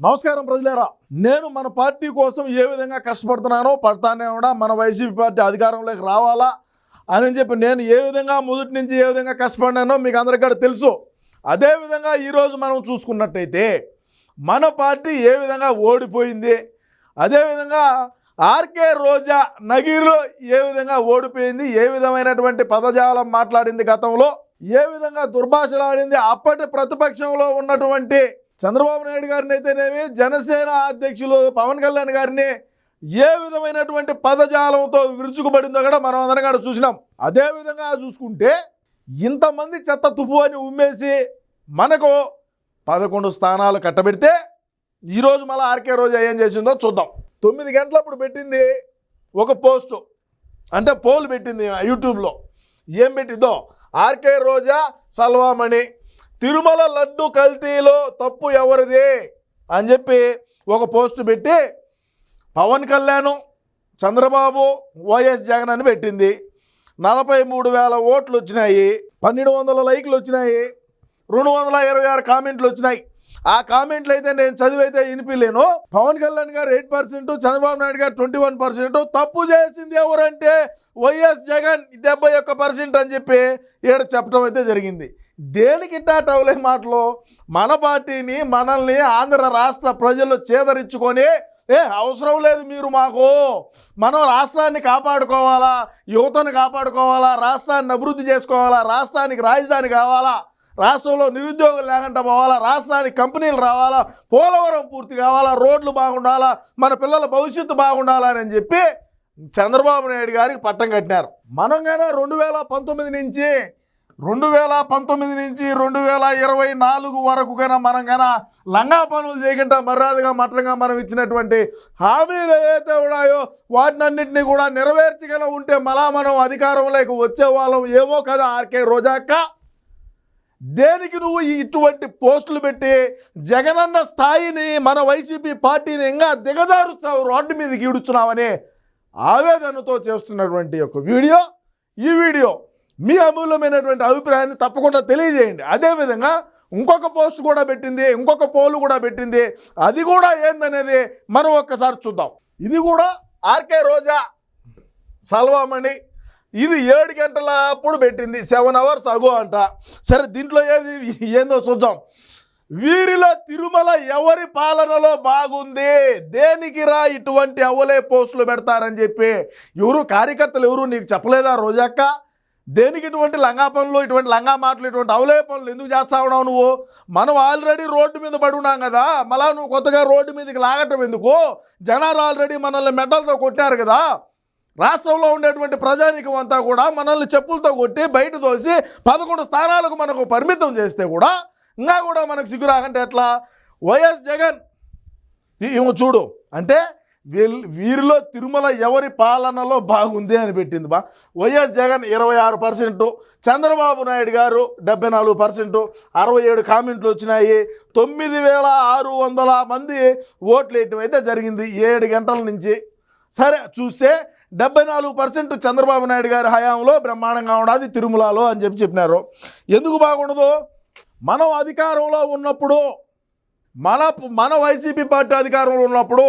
నమస్కారం ప్రజలారా. నేను మన పార్టీ కోసం ఏ విధంగా కష్టపడుతున్నానో పడతానే కూడా మన వైసీపీ పార్టీ అధికారంలోకి రావాలా అని చెప్పి నేను ఏ విధంగా మొదటి నుంచి ఏ విధంగా కష్టపడినానో మీకు అందరికీ తెలుసు. అదేవిధంగా ఈరోజు మనం చూసుకున్నట్టయితే మన పార్టీ ఏ విధంగా ఓడిపోయింది అదేవిధంగా ఆర్కే రోజా నగీర్లో ఏ విధంగా ఓడిపోయింది ఏ విధమైనటువంటి పదజాలం మాట్లాడింది గతంలో ఏ విధంగా దుర్భాషలాడింది అప్పటి ప్రతిపక్షంలో ఉన్నటువంటి చంద్రబాబు నాయుడు గారిని అయితేనేమి జనసేన అధ్యక్షులు పవన్ కళ్యాణ్ గారిని ఏ విధమైనటువంటి పదజాలంతో విరుచుకుపడిందో కూడా మనం అందరం కూడా చూసినాం. అదేవిధంగా చూసుకుంటే ఇంతమంది చెత్త తుపు అని ఉమ్మేసి మనకు పదకొండు స్థానాలు కట్టబెడితే ఈరోజు మళ్ళీ ఆర్కే రోజు ఏం చేసిందో చూద్దాం. తొమ్మిది గంటలప్పుడు పెట్టింది ఒక పోస్టు. అంటే పోల్ పెట్టింది యూట్యూబ్లో. ఏం పెట్టిందో? ఆర్కే రోజా సల్వామణి తిరుమల లడ్డు కల్తీలో తప్పు ఎవరిది? అని చెప్పి ఒక పోస్ట్ పెట్టి పవన్ కళ్యాణ్ చంద్రబాబు వైఎస్ జగన్ అని పెట్టింది. నలభై మూడు వేల ఓట్లు వచ్చినాయి పన్నెండు వందల లైక్లు వచ్చినాయి రెండు వందల ఇరవై ఆరు కామెంట్లు వచ్చినాయి. ఆ కామెంట్లు అయితే నేను చదివైతే వినిపిలేను పవన్ కళ్యాణ్ గారు ఎయిట్ పర్సెంట్ చంద్రబాబు నాయుడు గారు ట్వంటీ వన్ పర్సెంట్ తప్పు చేసింది ఎవరంటే వైఎస్ జగన్ డెబ్బై ఒక్క పర్సెంట్ అని చెప్పి ఈడ చెప్పడం అయితే జరిగింది. దేనికి ఇట్టా టవలే మాటలు? మన పార్టీని మనల్ని ఆంధ్ర రాష్ట్ర ప్రజలు చేదరించుకొని ఏ అవసరం లేదు మీరు మాకు. మనం రాష్ట్రాన్ని కాపాడుకోవాలా? యువతను కాపాడుకోవాలా? రాష్ట్రాన్ని అభివృద్ధి చేసుకోవాలా? రాష్ట్రానికి రాజధాని కావాలా? రాష్ట్రంలో నిరుద్యోగులు లేకుండా పోవాలా? రాష్ట్రానికి కంపెనీలు రావాలా? పోలవరం పూర్తి కావాలా? రోడ్లు బాగుండాలా? మన పిల్లల భవిష్యత్తు బాగుండాలా అని చెప్పి చంద్రబాబు నాయుడు గారికి పట్టం కట్టినారు. మనం కానీ రెండు వేల పంతొమ్మిది నుంచి రెండు వేల పంతొమ్మిది నుంచి రెండు వేల ఇరవై నాలుగు వరకు కన్నా మనం కన్నా లంగా పనులు చేయకుండా మర్యాదగా మట్టంగా మనం ఇచ్చినటువంటి హామీలు ఏవైతే ఉన్నాయో వాటినన్నింటినీ కూడా నెరవేర్చగల ఉంటే మళ్ళా మనం అధికారంలోకి వచ్చే వాళ్ళం ఏమో కదా ఆర్కే రోజాక్క? దేనికి నువ్వు ఇటువంటి పోస్టులు పెట్టి జగనన్న స్థాయిని మన వైసీపీ పార్టీని ఇంకా దిగజారుచావు రోడ్డు మీదకి ఇడుచున్నావని ఆవేదనతో చేస్తున్నటువంటి ఒక వీడియో. ఈ వీడియో మీ అమూల్యమైనటువంటి అభిప్రాయాన్ని తప్పకుండా తెలియజేయండి. అదేవిధంగా ఇంకొక పోస్ట్ కూడా పెట్టింది ఇంకొక పోలు కూడా పెట్టింది. అది కూడా ఏందనేది మనం ఒక్కసారి చూద్దాం. ఇది కూడా ఆర్కే రోజా సల్వామణి. ఇది ఏడు గంటల అప్పుడు పెట్టింది సెవెన్ అవర్స్ అగో అంట. సరే దీంట్లో ఏది ఏందో చూద్దాం. వీరిలో తిరుమల ఎవరి పాలనలో బాగుంది? దేనికి రా ఇటువంటి అవలే పోస్టులు పెడతారని చెప్పి ఎవరు కార్యకర్తలు ఎవరు నీకు చెప్పలేదా రోజక్క దేనికి ఇటువంటి లంగా పనులు ఇటువంటి లంగా మాటలు ఇటువంటి అవలే పనులు ఎందుకు చేస్తా ఉన్నావు నువ్వు? మనం ఆల్రెడీ రోడ్డు మీద పడి ఉన్నాం కదా మళ్ళా నువ్వు కొత్తగా రోడ్డు మీదకి లాగటం ఎందుకు? జనాలు ఆల్రెడీ మనల్ని మెడలతో కొట్టారు కదా. రాష్ట్రంలో ఉండేటువంటి ప్రజానికం అంతా కూడా మనల్ని చెప్పులతో కొట్టి బయట తోసి పదకొండు స్థానాలకు మనకు పరిమితం చేస్తే కూడా ఇంకా కూడా మనకు సిగ్గురాకంటే ఎట్లా? వైఎస్ జగన్ ఇవి చూడు అంటే వీరిలో తిరుమల ఎవరి పాలనలో బాగుంది అని పెట్టింది బా. వైఎస్ జగన్ ఇరవై ఆరు పర్సెంటు చంద్రబాబు నాయుడు గారు డెబ్బై నాలుగు పర్సెంటు అరవై ఏడు కామెంట్లు వచ్చినాయి తొమ్మిది వేల ఆరు వందల మంది ఓట్లు వేయటం అయితే జరిగింది ఏడు గంటల నుంచి. సరే చూస్తే డెబ్బై నాలుగు పర్సెంట్ చంద్రబాబు నాయుడు గారి హయాంలో బ్రహ్మాండంగా ఉన్నది తిరుమలలో అని చెప్పి చెప్పినారు. ఎందుకు బాగుండదు? మనం అధికారంలో ఉన్నప్పుడు మన మన వైసీపీ పార్టీ అధికారంలో ఉన్నప్పుడు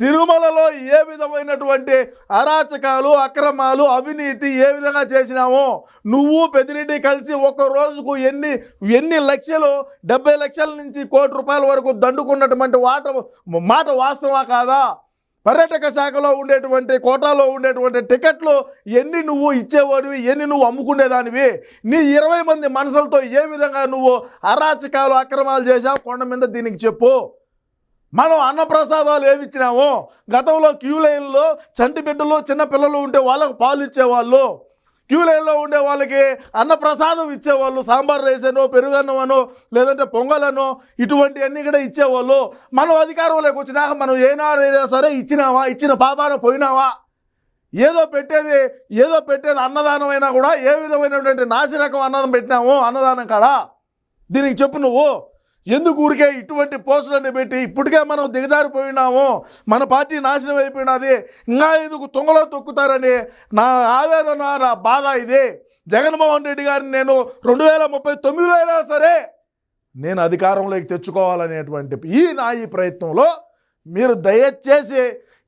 తిరుమలలో ఏ విధమైనటువంటి అరాచకాలు అక్రమాలు అవినీతి ఏ విధంగా చేసినామో నువ్వు పెద్దిరెడ్డి కలిసి ఒక రోజుకు ఎన్ని ఎన్ని లక్షలు డెబ్బై లక్షల నుంచి కోటి రూపాయల వరకు దండుకున్నటువంటి వాట మాట వాస్తవా కాదా? పర్యాటక శాఖలో ఉండేటువంటి కోటాలో ఉండేటువంటి టికెట్లు ఎన్ని నువ్వు ఇచ్చేవాడివి ఎన్ని నువ్వు అమ్ముకునేదానివి? నీ ఇరవై మంది మనసులతో ఏ విధంగా నువ్వు అరాచకాలు అక్రమాలు చేశావు? కొండ మీద దీనికి చెప్పు. మనం అన్నప్రసాదాలు ఏమి ఇచ్చినామో గతంలో క్యూ లైన్లో చంటి బిడ్డలు చిన్న పిల్లలు ఉంటే వాళ్ళకు పాలు ఇచ్చేవాళ్ళు క్యూ లైన్లో ఉండే వాళ్ళకి అన్నప్రసాదం ఇచ్చేవాళ్ళు సాంబార్ రైస్ అనో పెరుగన్నమనో లేదంటే పొంగలనో ఇటువంటివన్నీ కూడా ఇచ్చేవాళ్ళు. మనం అధికారంలోకి వచ్చినాక మనం ఏనాడైనా సరే ఇచ్చినావా ఇచ్చిన పాపాన పోయినావా? ఏదో పెట్టేది ఏదో పెట్టేది అన్నదానం అయినా కూడా ఏ విధమైనటువంటి నాసిరకం అన్నదం పెట్టినాము అన్నదానం కాడా? దీనికి చెప్పు నువ్వు. ఎందుకు ఊరికే ఇటువంటి పోస్టులన్నీ పెట్టి ఇప్పటికే మనం దిగజారిపోయినాము మన పార్టీ నాశనం అయిపోయినది ఇంకా ఎందుకు తుంగలో తొక్కుతారని నా ఆవేదన నా బాధ ఇది. జగన్మోహన్ రెడ్డి గారిని నేను రెండు వేల ముప్పై తొమ్మిదిలో అయినా సరే నేను అధికారంలోకి తెచ్చుకోవాలనేటువంటి ఈ నా ఈ ప్రయత్నంలో మీరు దయచేసి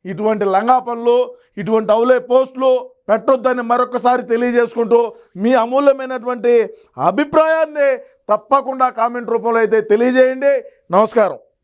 ఇటువంటి లంగా పనులు ఇటువంటి అవులే పోస్టులు పెట్టొద్దని మరొకసారి తెలియజేసుకుంటూ మీ అమూల్యమైనటువంటి అభిప్రాయాన్ని తప్పకుండా కామెంట్ రూపంలో అయితే తెలియజేయండి. నమస్కారం.